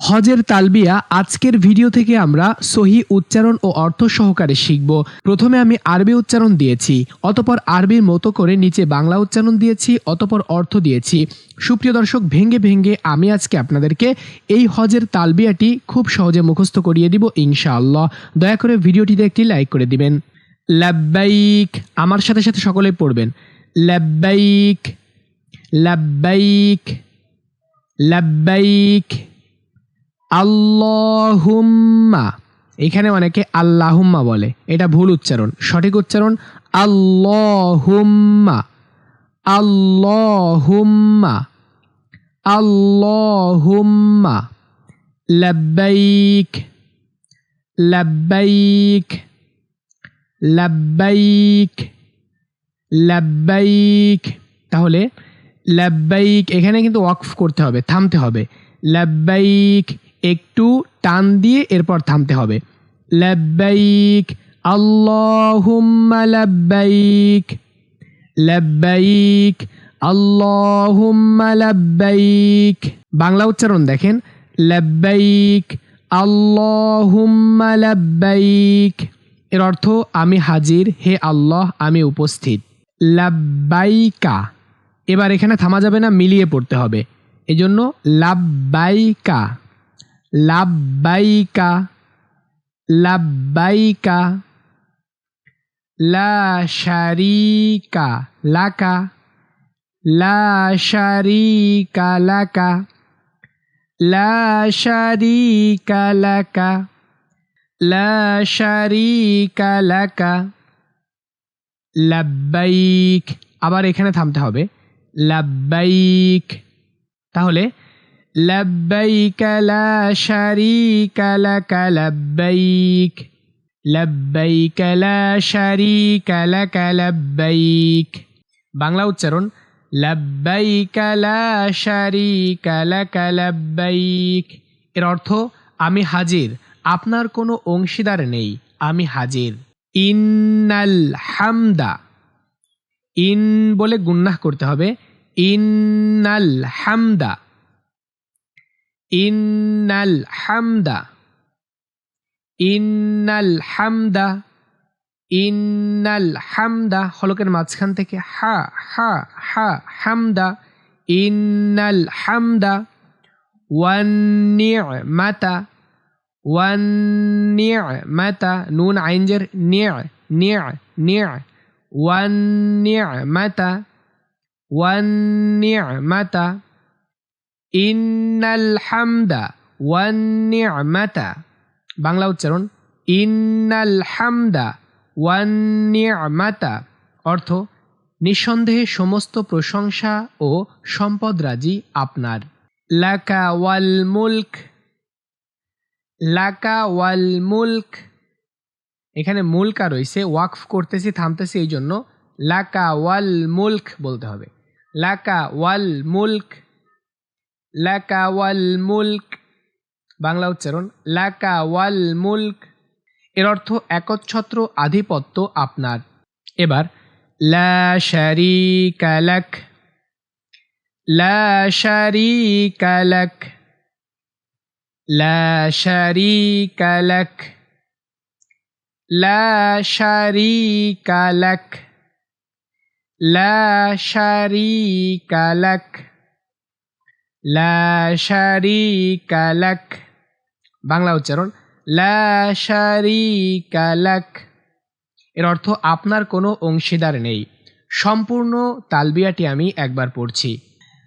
হজের তালবিয়া আজকের ভিডিও থেকে আমরা সহি উচ্চারণ ও অর্থ সহকারে শিখব। প্রথমে আমি আরবি উচ্চারণ দিয়েছি, অতপর আরবির মতো করে নিচে বাংলা উচ্চারণ দিয়েছি, অতপর অর্থ দিয়েছি। সুপ্রিয় দর্শক, ভেঙ্গে ভেঙ্গে আমি আজকে আপনাদেরকে এই হজের তালবিয়াটি খুব সহজে মুখস্থ করিয়ে দিব ইনশাআল্লাহ। দয়া করে ভিডিওটিতে একটি লাইক করে দিবেন। লাব্বাইক, আমার সাথে সাথে সকলেই পড়বেন। লাব্বাইক লাব্বাইক লাব্বাইক আল্লাহুম্মা। এখানে অনেকে আল্লাহুম্মা বলে। এটা ভুল উচ্চারণ। সঠিক উচ্চারণ, আল্লাহুম্মা। আল্লাহুম্মা। আল্লাহুম্মা। লাব্বাইক। লাব্বাইক। লাব্বাইক। লাব্বাইক। তাহলে লাব্বাইক, এখানে কিন্তু ওয়াকফ করতে হবে, থামতে হবে। লাব্বাইক একটু টান দিয়ে এরপর থামতে হবে। লাব্বাইক, আল্লাহুম্মা লাব্বাইক। লাব্বাইক, আল্লাহুম্মা লাব্বাইক। বাংলা উচ্চারণ দেখেন। লাব্বাইক, আল্লাহুম্মা লাব্বাইক। এর অর্থ, আমি হাজির, হে আল্লাহ, আমি উপস্থিত। লাব্বাইকা, এবার এখানে থামা যাবে না, মিলিয়ে পড়তে হবে। এজন্য লাব্বাইকা। লাব্বাইকা লাব্বাইকা, লা শারিকা লাকা, লা শারিকা লাকা, লা শারিকা লাকা, লা শারিকা লাকা, লাব্বাইক। আবার এখানে থামতে হবে। লাব্বাইক। তাহলে লাব্বাইক লা শারিকা লাকা লাব্বাইক লাব্বাইক লা শারিকা লাকা লাব্বাইক বাংলা উচ্চারণ লাব্বাইক লা শারিকা লাকা লাব্বাইক এর অর্থ, আমি হাজির, আপনার কোনো অংশীদার নেই, আমি হাজির। ইন্নাল হামদা। ইন বলে গুন্নাহ করতে হবে। ইন্নাল হামদা। ইন্নাল হামদা ইন্নাল হামদা ইন্নাল হামদা হলকের মাঝখান থেকে হা হা হা হামদা ইন্নাল হামদা ওয়ান মাতা ওয়ান মাতা নুন আইনজের নিয় নিয় নিয় ওয়ান মাতা ওয়ান মাতা ইন্নাল হামদা ওয়ান বাংলা উচ্চারণ ইন্নাল হামদা ওয়ান অর্থ, নিঃসন্দেহে সমস্ত প্রশংসা ও সম্পদ রাজি আপনার। লাকা ওয়াল মুলক লাকা ওয়াল মুলক এখানে মুলকা রয়েছে, ওয়াকফ করতেছি, থামতেছি এই জন্য। লাকা ওয়াল মুলক বলতে হবে। লাকা ওয়াল মুলক লাকা বাংলা উচ্চারণ, লাকা ওয়াল মুলক। এর অর্থ একচ্ছত্র আধিপত্য আপনার। এবার লা শারিকা লাক। লা শারিকা লাক। লা শারিকা লাক বাংলা উচ্চারণ লা শারিকা লাক এর অর্থ আপনার কোনো অংশীদার নেই সম্পূর্ণ তালবিয়াটি আমি একবার পড়ছি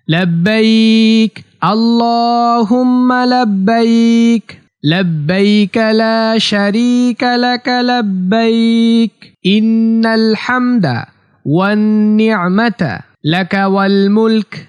لبيك اللهم لبيك لبيك لا شريك لك لبيك إن الحمد والنعمة لك والملك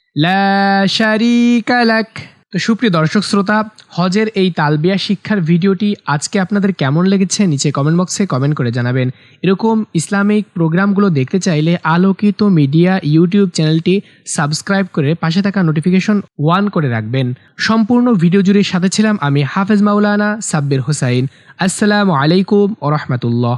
তো সুপ্রিয় দর্শক শ্রোতা, হজের এই তালবিয়া শিক্ষার ভিডিওটি আজকে আপনাদের কেমন লেগেছে নিচে কমেন্ট বক্সে কমেন্ট করে জানাবেন। এরকম ইসলামিক প্রোগ্রামগুলো দেখতে চাইলে আলোকিত মিডিয়া ইউটিউব চ্যানেলটি সাবস্ক্রাইব করে পাশে থাকা নোটিফিকেশন ওয়ান করে রাখবেন। সম্পূর্ণ ভিডিও জুড়ে সাথে ছিলাম আমি হাফেজ মাওলানা সাব্বির হোসাইন। আসসালামু আলাইকুম ও রহমতুল্লাহ।